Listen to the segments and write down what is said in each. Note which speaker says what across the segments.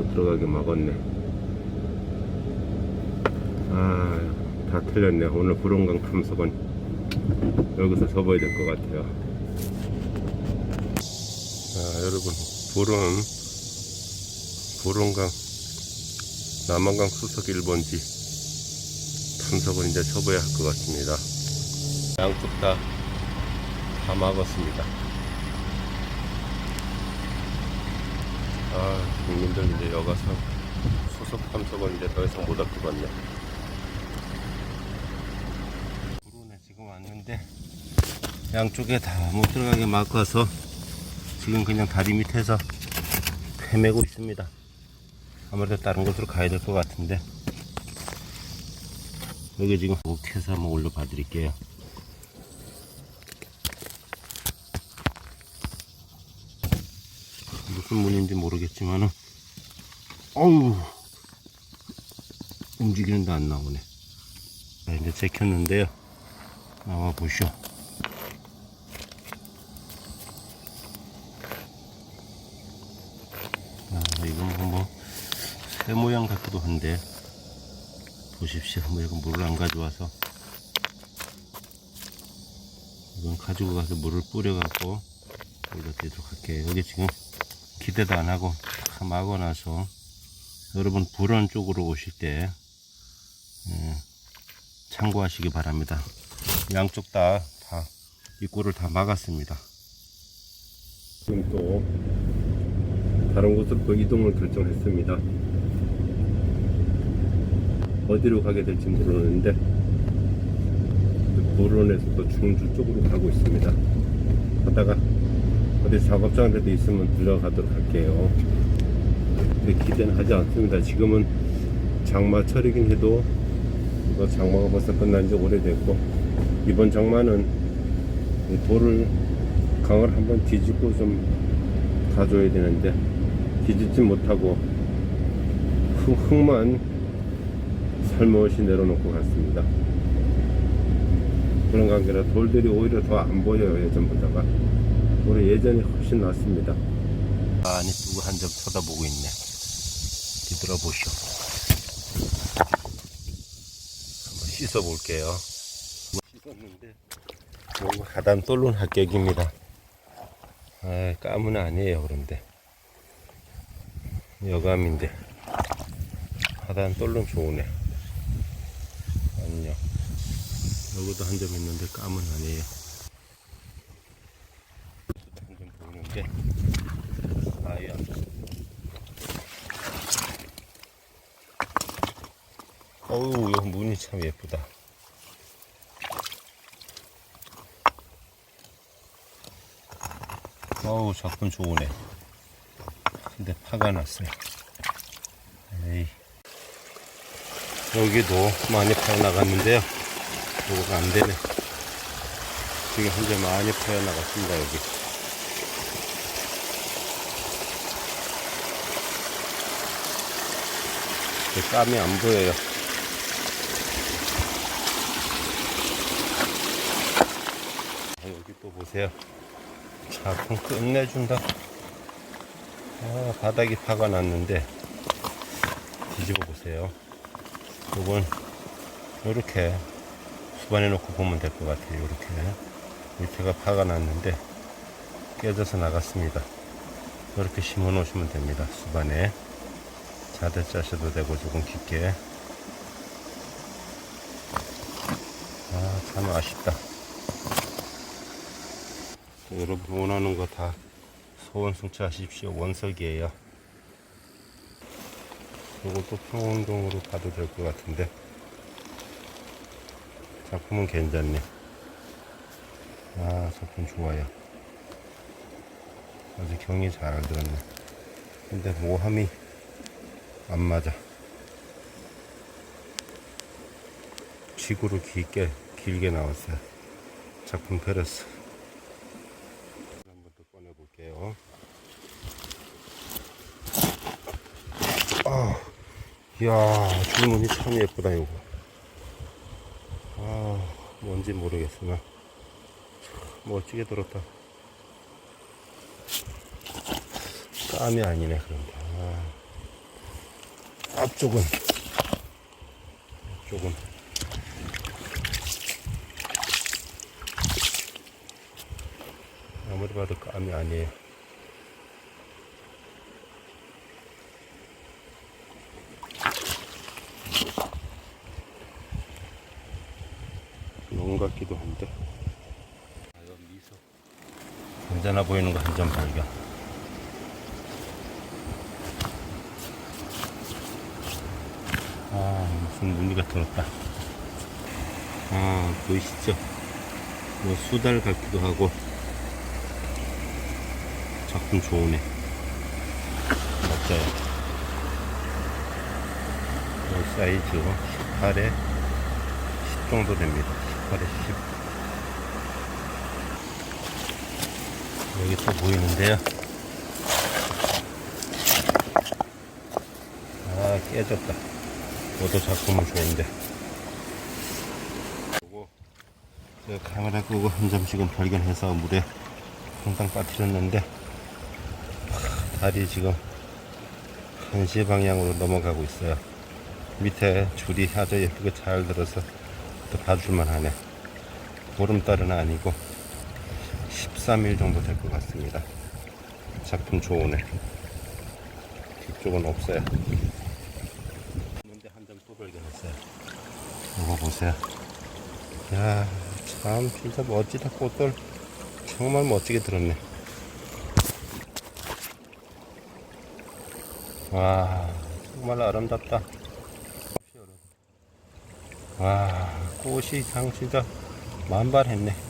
Speaker 1: 못 들어가게 막았네. 아, 다 틀렸네. 오늘 불온강 탐석은 여기서 접어야 될 것 같아요. 자, 여러분, 불은, 불온강, 남한강 수석 1번지 탐석을 이제 접어야 할 것 같습니다. 양쪽 다, 다 막았습니다. 아, 국민들 이제 여가서 수석 탐석은 이제 더 이상 못 할것 같네. 불온에 지금 왔는데, 양쪽에 다 못 들어가게 막아서 지금 그냥 다리 밑에서 헤매고 있습니다. 아무래도 다른 곳으로 가야 될 것 같은데 여기 지금 목해서 한번 올려봐 드릴게요. 무슨 문인지 모르겠지만은 어우 움직이는데 안 나오네. 자, 이제 제켰는데요. 나와 보시오. 아, 이건 뭐, 새 모양 같기도 한데, 보십시오. 뭐, 이거 물을 안 가져와서, 이건 가지고 가서 물을 뿌려 갖고, 여기다 대도록 할게요. 여기 지금 기대도 안 하고, 다 막아 놔서, 여러분, 불원 쪽으로 오실 때, 예, 참고하시기 바랍니다. 양쪽 다, 다, 입구를 다 막았습니다. 지금 또, 다른 곳으로 또 이동을 결정했습니다. 어디로 가게 될지 모르는데 또 중주 쪽으로 가고 있습니다. 하다가 어디 작업장에도 있으면 들어가도록 할게요. 기대는 하지 않습니다. 지금은 장마철이긴 해도 장마가 벌써 끝난 지 오래됐고 이번 장마는 이 돌을 강을 한번 뒤집고 좀 가줘야 되는데 뒤집지 못하고 흙, 흙만 살며시 내려놓고 갔습니다. 그런 관계라 돌들이 오히려 더 안 보여요 예전보다가 올해 예전이 훨씬 낫습니다. 아니 누구 한 점 쳐다보고 있네. 뒤돌아보시오. 한번 씻어 볼게요. 씻었는데 뭔가 하단 똘론 합격입니다. 아, 까문 아니에요 그런데. 여감인데 하단 똘름 좋으네 아니요 여기도 한 점 있는데 까은 아니에요 한점 보이는데 아야 어우 이 문이 참 예쁘다 어우 작품 좋으네 근데 파가 났어요. 에이. 여기도 많이 파여 나갔는데요. 요거가 안 되네. 지금 현재 많이 파여 나갔습니다, 여기. 그 땀이 안 보여요. 아, 여기 또 보세요. 작품 끝내준다. 아, 바닥이 파가 났는데 뒤집어 보세요. 이건 이렇게 수반해 놓고 보면 될 것 같아요. 이렇게 밑에가 파가 났는데 깨져서 나갔습니다. 이렇게 심어 놓으시면 됩니다. 수반에 자대 짜셔도 되고 조금 깊게 아 참 아쉽다. 여러분 원하는 거 다 소원 성취하십시오. 원석이에요. 이것도 평원동으로 가도 될 것 같은데 작품은 괜찮네. 아 작품 좋아요. 아주 경이 잘 들었네. 근데 모함이 안 맞아. 지구로 길게 길게 나왔어요. 작품 페러스. 한번 더 꺼내 볼게요. 아, 이야, 줄무늬 참 예쁘다, 이거. 아, 뭔지 모르겠으나. 참 멋지게 들었다. 땀이 아니네, 그런데. 아, 이쪽은 이쪽은 아무리 봐도 감이 아니에요. 농 같기도 한데. 아, 이거 미소. 괜찮아 보이는 거 한 점 발견. 아, 무슨 무늬가 들었다. 아, 보이시죠? 뭐 수달 같기도 하고. 작품 좋으네. 맞아요. 이 사이즈 18에 10 정도 됩니다. 18에 10. 여기 또 보이는데요. 아, 깨졌다. 이것도 작품은 좋은데. 요거, 카메라 끄고 한 점씩은 발견해서 물에 항상 빠뜨렸는데, 달이 지금 한시 방향으로 넘어가고 있어요. 밑에 줄이 아주 예쁘게 잘 들어서 또 봐줄만 하네. 보름달은 아니고 13일 정도 될 것 같습니다. 작품 좋으네. 뒤쪽은 없어요. 근데 한점또 발견했어요. 이거 보세요. 야, 참 진짜 멋지다 꽃들. 정말 멋지게 들었네. 와, 정말 아름답다. 와, 꽃이 장 진짜 만발했네.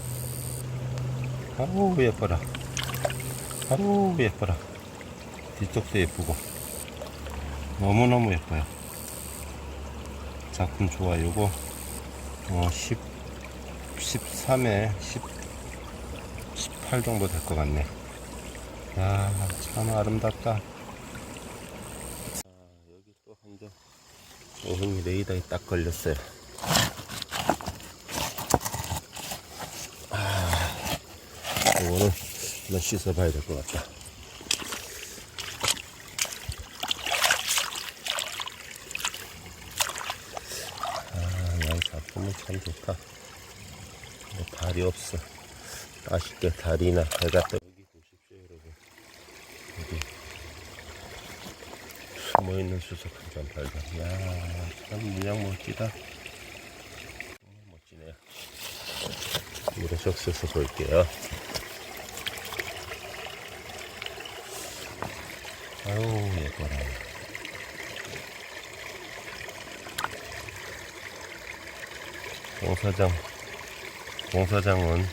Speaker 1: 아우, 예뻐라. 아우, 예뻐라. 뒤쪽도 예쁘고. 너무너무 예뻐요. 작품 좋아. 요거, 어, 10, 13에 10, 18 정도 될 것 같네. 야, 참 아름답다. 여기 또 한 점. 오흥이 레이더에 딱 걸렸어요. 아, 이 거는 한번 씻어봐야 될 것 같다. 아, 양 작품은 참 좋다. 뭐 발이 없어. 아쉽게 다리나 배가 떠. 여기 보십시오, 여러분. 여기 숨어 있는 수석 한점 발견. 야, 참 문양 멋지다. 멋지네요. 물에 적셔서 볼게요. 아유, 예뻐라. 공사장, 공사장은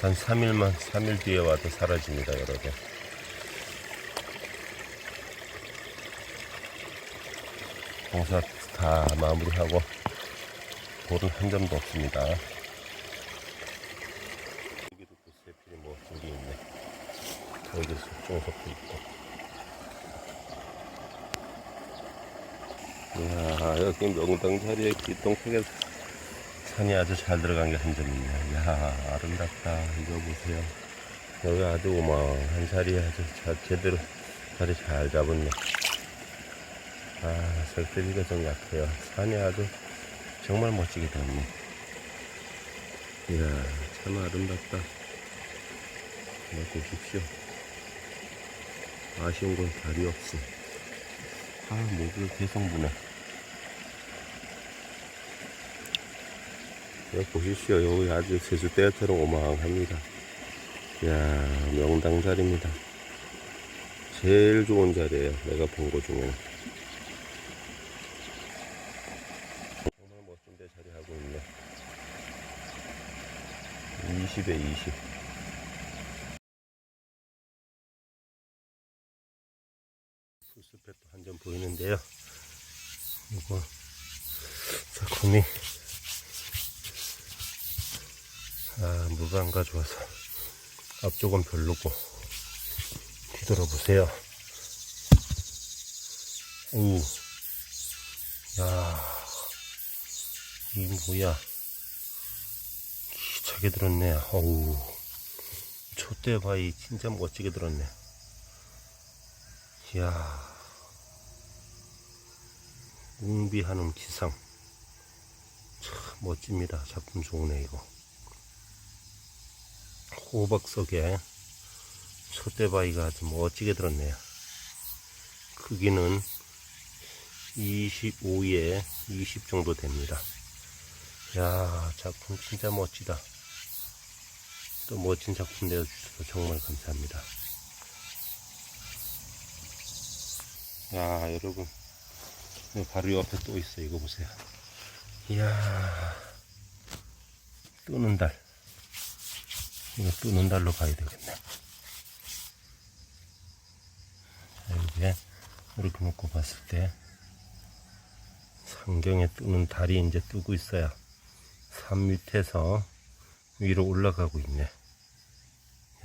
Speaker 1: 한 3일만, 3일 뒤에 와도 사라집니다, 여러분. 공사 다 마무리하고 볼은 한 점도 없습니다. 여기도 또 세필이 뭐 저기 있네. 여기 속종석도 있고. 여기 명당 자리에 기똥차게 산이 아주 잘 들어간 게 한 점이네. 이야 아름답다. 이거 보세요. 여기 아주 오망한 자리에 아주 잘, 제대로 자리 잘 잡았네. 아, 설대비가 좀 약해요. 산이 아주 정말 멋지게 됐네. 이야, 참 아름답다. 한번 보십시오. 아쉬운 건 달이 없어. 아, 모두 대성분해. 여기 보십시오. 여기 아주 세수대처럼 오망합니다. 이야, 명당 자리입니다. 제일 좋은 자리예요. 내가 본 거 중에는. 정말 멋진 데 자리하고 있네. 20에 20. 풀숲에 또한점 보이는데요. 이거 작품이 아안 가져와서 앞쪽은 별로고 뒤돌아보세요. 오, 야, 이 뭐야? 기차게 들었네. 어우, 촛대 바위 진짜 멋지게 들었네. 이야, 웅비하는 기상. 참 멋집니다. 작품 좋으네, 이거. 호박 속에 솥대바위가 아주 멋지게 들었네요. 크기는 25에 20 정도 됩니다. 야 작품 진짜 멋지다. 또 멋진 작품 내어주셔서 정말 감사합니다. 야 여러분 여기 바로 옆에 또 있어 이거 보세요. 이야 뜨는 달. 이거 뜨는 달로 가야 되겠네. 자, 이게 이렇게 놓고 봤을 때 상경에 뜨는 달이 이제 뜨고 있어요. 산 밑에서 위로 올라가고 있네.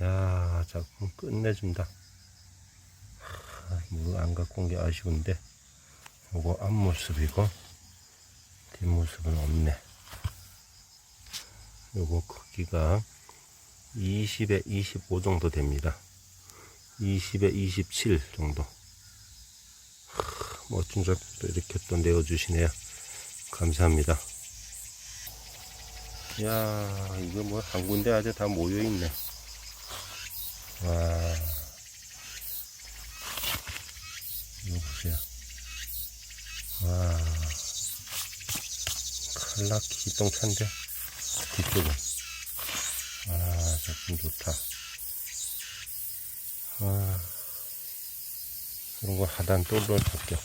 Speaker 1: 야, 작품 끝내준다. 물안 갖고 온 게 아쉬운데, 요거 앞모습이고, 뒷모습은 없네. 요거 크기가 20에 25 정도 됩니다. 20에 27 정도. 멋진 작품도 이렇게 또 내어주시네요. 감사합니다. 야 이거 뭐 한 군데 아주 다 모여있네. 와. 이거 보세요. 와. 칼라 기똥찬데 뒤쪽은. 아, 작품 좋다. 아. 이런 거 하단 똘똘 할게요.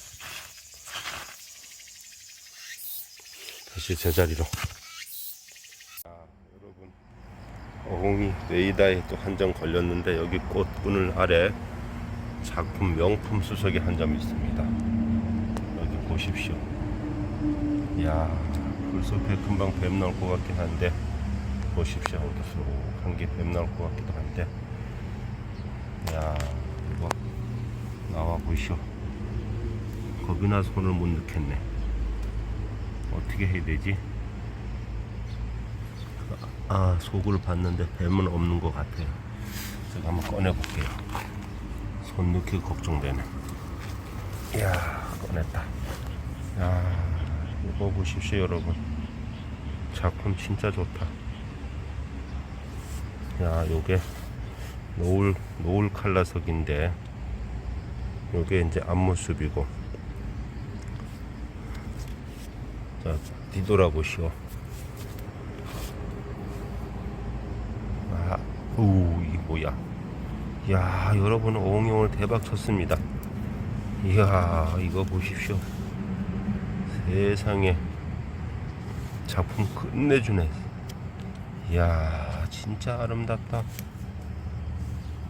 Speaker 1: 다시 제자리로. 자, 여러분. 어흥이 레이다에 또 한 점 걸렸는데 여기 꽃분을 아래 작품 명품 수석이 한 점 있습니다. 여기 보십시오. 이야, 불숲에 금방 뱀 나올 것 같긴 한데 보십시오. 어디서 한개 뱀 나올 것 같기도 한데 이야, 이거 나와 보시오. 겁이나 손을 못 넣겠네. 어떻게 해야 되지? 아, 속을 봤는데 뱀은 없는 것 같아요. 제가 한번 꺼내볼게요. 손 넣기 걱정되네. 이야, 꺼냈다. 야, 이거 보십시오, 여러분. 작품 진짜 좋다. 야, 요게 노을, 노을 칼라석인데, 요게 이제 앞모습이고. 자 뒤돌아보시오. 아, 오, 이 뭐야. 야 여러분 어흥이 오늘 대박 쳤습니다. 이야 이거 보십시오. 세상에. 작품 끝내주네. 이야 진짜 아름답다.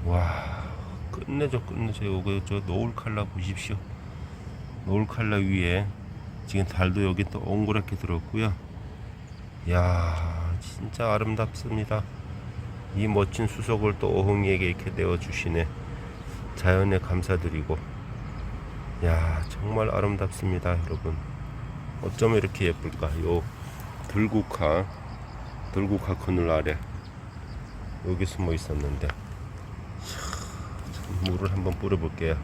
Speaker 1: 와 끝내줘 끝내줘. 요거 저 노을 칼라 보십시오. 노을 칼라 위에 지금 달도 여기 또 옹그랗게 들었고요. 야 진짜 아름답습니다. 이 멋진 수석을 또 어흥이에게 이렇게 내어주시네. 자연에 감사드리고. 야 정말 아름답습니다 여러분. 어쩌면 이렇게 예쁠까? 요 들국화 들국화 그늘 아래 여기 숨어 있었는데 물을 한번 뿌려볼게요.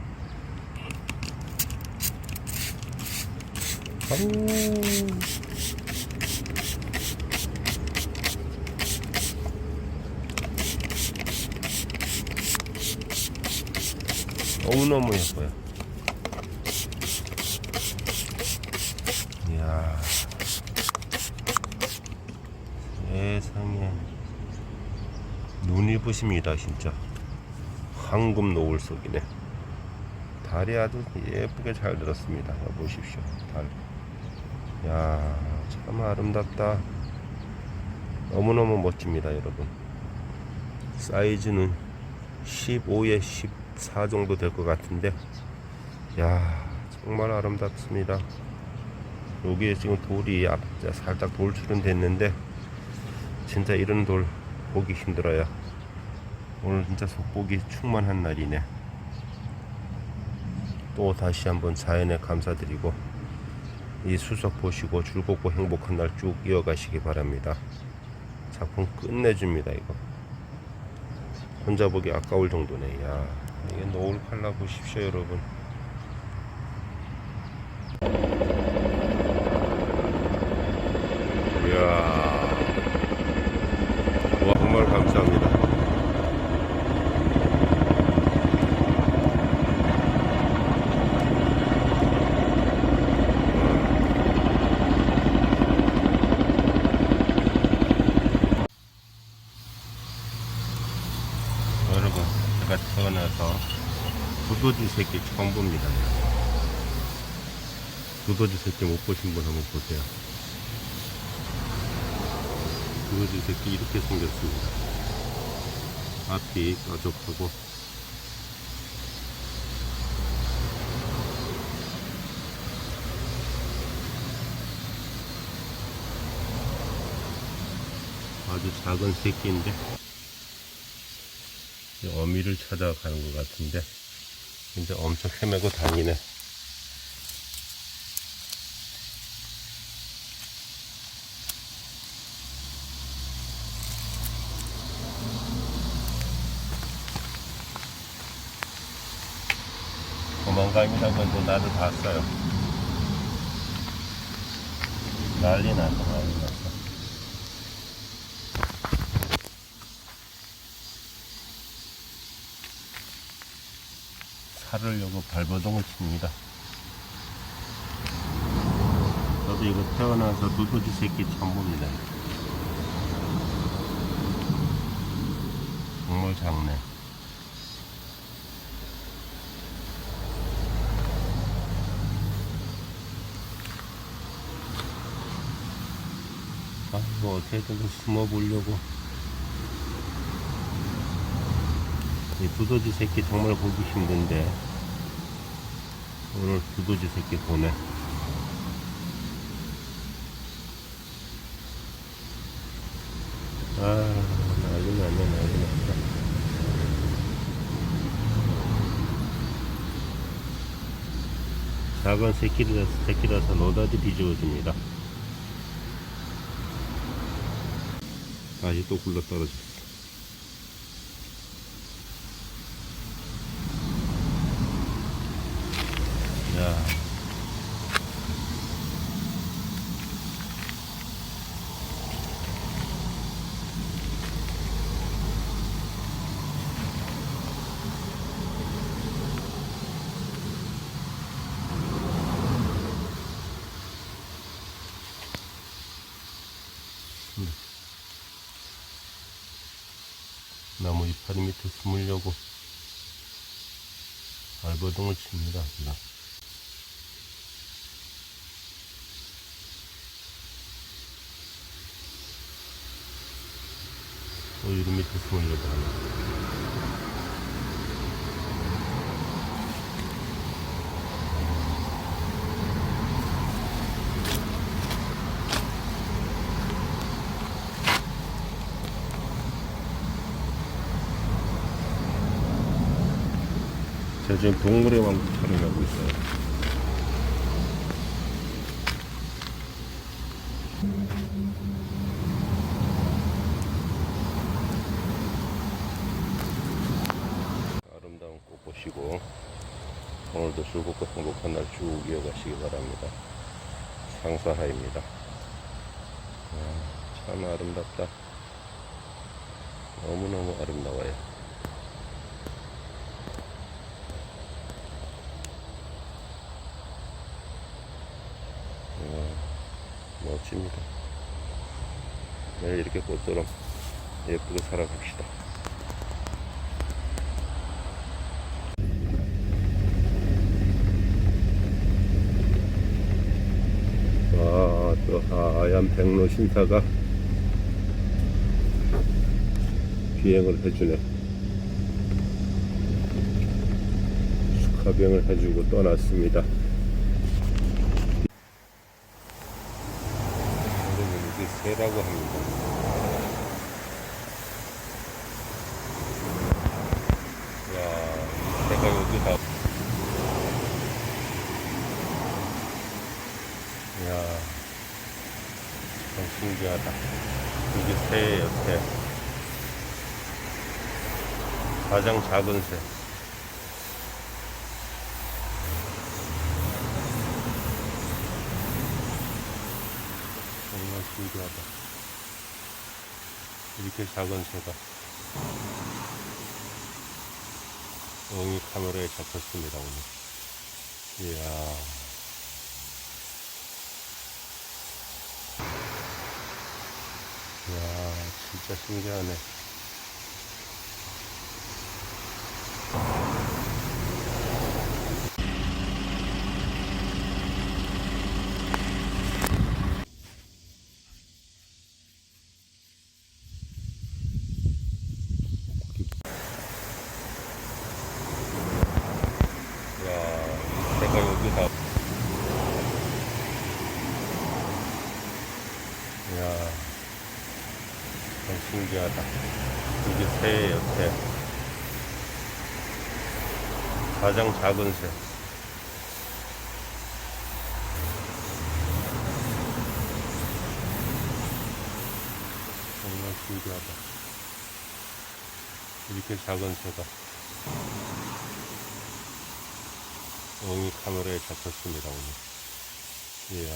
Speaker 1: 아우. 너무너무 예뻐요. 이야. 세상에. 눈이 부십니다, 진짜. 황금 노을 속이네. 달이 아주 예쁘게 잘 들었습니다. 자, 보십시오. 달. 야, 참 아름답다. 너무너무 멋집니다, 여러분. 사이즈는 15에 14 정도 될 것 같은데, 야, 정말 아름답습니다. 여기에 지금 돌이 앞- 살짝 돌출은 됐는데, 진짜 이런 돌 보기 힘들어요. 오늘 진짜 속보기 충만한 날이네. 또 다시 한번 자연에 감사드리고 이 수석 보시고 즐겁고 행복한 날 쭉 이어가시기 바랍니다. 작품 끝내줍니다 이거. 혼자 보기 아까울 정도네. 야 이게 노을 칼라 보십시오 여러분. 감사합니다. 여러분, 제가 태어나서 두더지 새끼 처음 봅니다. 두더지 새끼 못 보신 분 한번 보세요. 두더지 새끼 이렇게 생겼습니다. 앞이 뾰족하고 아주 작은 새끼인데 어미를 찾아가는 것 같은데 근데 엄청 헤매고 다니네. 도망가입니다 근데 나를 봤어요. 난리 났어 난리 났어 살으려고 발버둥을 칩니다. 저도 이거 태어나서 두더지 새끼 처음 봅니다. 정말 작네. 아, 이거 어떻게든 숨어 보려고. 이 두더지 새끼 정말 보기 힘든데. 오늘 두더지 새끼 보네. 아 난리 났네 난리 났다. 작은 새끼라서, 새끼라서 노다지 뒤집어집니다. 다시 또 굴러 떨어졌어 야. 음. 나무 이파리 밑에 숨으려고 발버둥을 칩니다. 하네. 제가 지금 동물의 왕국 촬영하고 있어요. 아름다운 꽃 보시고 오늘도 날쭉 이어가시기 바랍니다. 상사하입니다. 아, 참 아름답다. 너무너무 아름다워요. 아, 멋집니다. 매일 이렇게 꽃처럼 예쁘게 살아갑시다. 와, 또 하얀 백로 신사가 비행을 해주네. 축하비행을 해주고 떠났습니다. 이게 새라고 합니다. 야, 참 신기하다. 이게 새예요, 새. 가장 작은 새. 정말 신기하다. 이렇게 작은 새가 어흥이 카메라에 잡혔습니다 오늘 이야 이야 진짜 신기하네 야, 내가 여기다. 야, 참 신기하다. 이게 새. 가장 작은 새. 정말 신기하다. 이렇게 작은 새가. 어흥이 카메라에 잡혔습니다 오늘 이야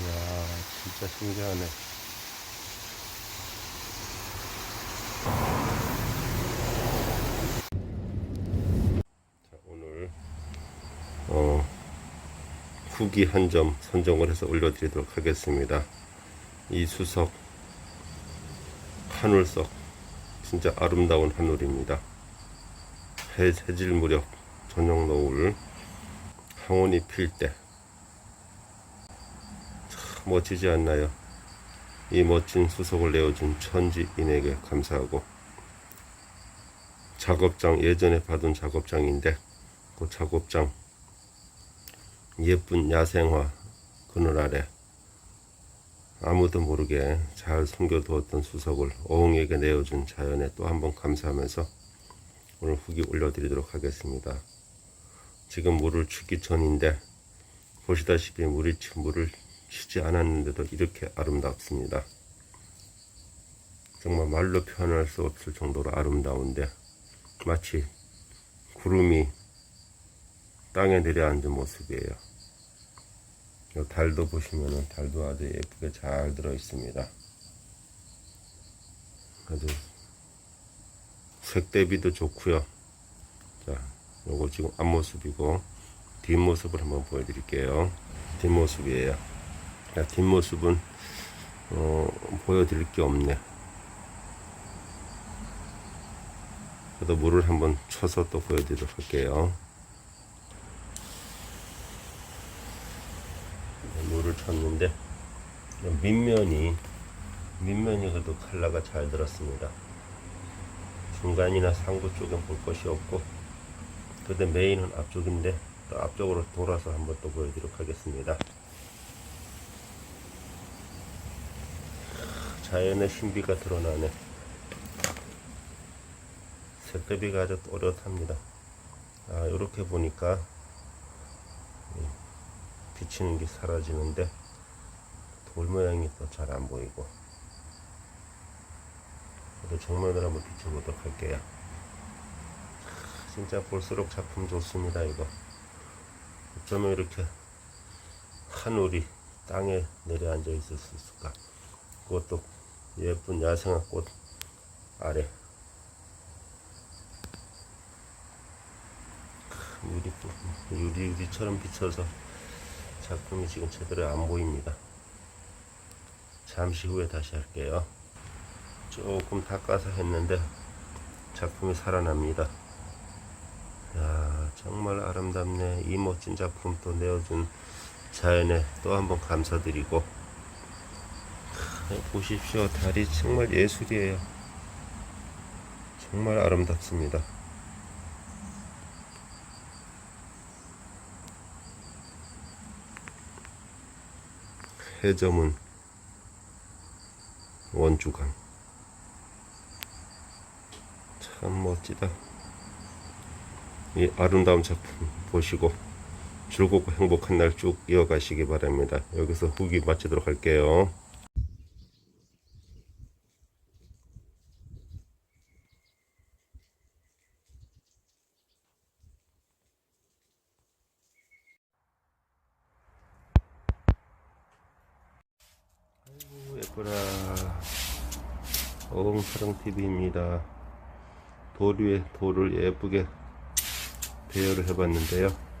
Speaker 1: 이야 진짜 신기하네 자 오늘 어 후기 한 점 선정을 해서 올려드리도록 하겠습니다 이 수석 한울석 진짜 아름다운 하늘입니다. 해, 해질 무렵 저녁 노을 항온이 필때참 멋지지 않나요? 이 멋진 수석을 내어준 천지인에게 감사하고 작업장 예전에 받은 작업장인데 그 작업장 예쁜 야생화 그늘 아래 아무도 모르게 잘 숨겨두었던 수석을 어흥에게 내어준 자연에 또 한번 감사하면서 오늘 후기 올려드리도록 하겠습니다. 지금 물을 주기 전인데 보시다시피 물이 치- 물을 치지 않았는데도 이렇게 아름답습니다. 정말 말로 표현할 수 없을 정도로 아름다운데 마치 구름이 땅에 내려앉은 모습이에요. 요 달도 보시면은 달도 아주 예쁘게 잘 들어 있습니다. 아주 색 대비도 좋고요. 자, 요거 지금 앞모습이고 뒷모습을 한번 보여드릴게요. 뒷모습이에요. 자, 뒷모습은 어, 보여드릴 게 없네. 그래도 물을 한번 쳐서 또 보여드리도록 할게요. 물을 쳤는데 밑면이 밑면이 그래도 칼라가 잘 들었습니다. 중간이나 상부 쪽엔 볼 것이 없고 근데 메인은 앞쪽인데 또 앞쪽으로 돌아서 한번 또 보여드리도록 하겠습니다. 자연의 신비가 드러나네. 색대비가 아주 또렷합니다. 아, 이렇게 보니까 비치는 게 사라지는데 돌 모양이 또 잘 안 보이고 그래도 정면으로 한번 비춰보도록 할게요 하, 진짜 볼수록 작품 좋습니다 이거 어쩌면 이렇게 하늘이 땅에 내려앉아 있을 수 있을까 그것도 예쁜 야생화 꽃 아래 유리, 유리, 유리처럼 비쳐서 작품이 지금 제대로 안 보입니다. 잠시 후에 다시 할게요. 조금 닦아서 했는데 작품이 살아납니다. 야 정말 아름답네. 이 멋진 작품 또 내어준 자연에 또 한번 감사드리고 하, 보십시오. 달이 정말 예술이에요. 정말 아름답습니다. 해점은 원주강 참 멋지다 이 아름다운 작품 보시고 즐겁고 행복한 날 쭉 이어가시기 바랍니다 여기서 후기 마치도록 할게요 이쁘라 어흥사랑 TV입니다. 돌 위에 돌을 예쁘게 대여를 해봤는데요